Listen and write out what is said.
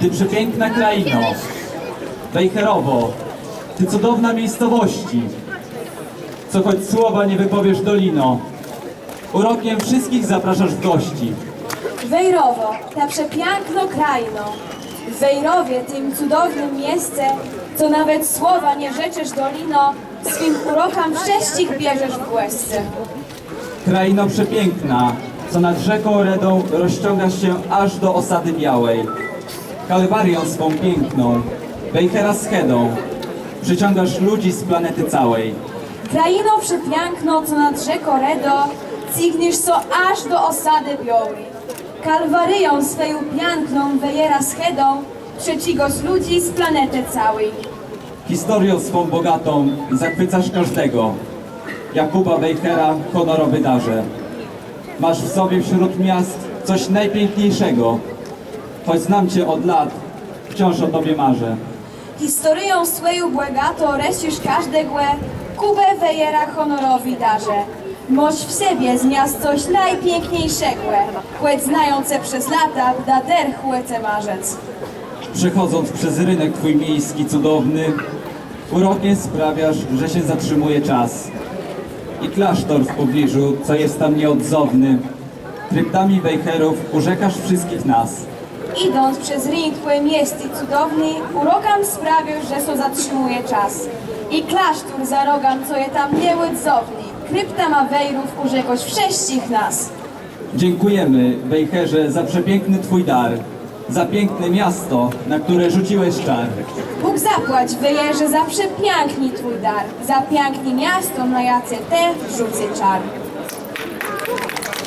Ty przepiękna kraino, Wejherowo, Ty cudowna miejscowości, co choć słowa nie wypowiesz dolino, urokiem wszystkich zapraszasz w gości. Wejrowo, ta przepiękno krajno. W Wejrowie, tym cudownym miejsce, co nawet słowa nie rzeczysz dolino, swym urokam wsześcich bierzesz w łezce. Kraino przepiękna, co nad rzeką Redą rozciągasz się aż do osady białej. Kalwarią swą piękną, Wejhera z Hedą, przyciągasz ludzi z planety całej. Kraino przepiękno, co nad rzeką Redo, cigniesz co aż do osady białej. Kalwaryją swoją piękną wejera z Hedą, przecigos ludzi z planety całej. Historią swą bogatą zachwycasz każdego. Jakuba Wejhera honorowy darze. Masz w sobie wśród miast coś najpiękniejszego. Choć znam cię od lat, wciąż o tobie marzę. Historią swoją błagato resisz każdego, Kubę wejera honorowi darze. Moś w sobie z miast coś najpiękniejszego, chłeć znające przez lata, da der chłece marzec. Przechodząc przez rynek twój miejski cudowny, urokiem sprawiasz, że się zatrzymuje czas. I klasztor w pobliżu, co jest tam nieodzowny, kryptami Wejherów urzekasz wszystkich nas. Idąc przez ring miejscy cudowny, urokam sprawił, że so zatrzymuje czas. I klasztor za rogam, co je tam nie łydzowni, krypta ma wejrów urzekoś wsześcich nas. Dziękujemy, Wejherze, za przepiękny twój dar, za piękne miasto, na które rzuciłeś czar. Bóg zapłać wyjeże za przepiękni twój dar, za piękni miasto, na jace te rzucę czar.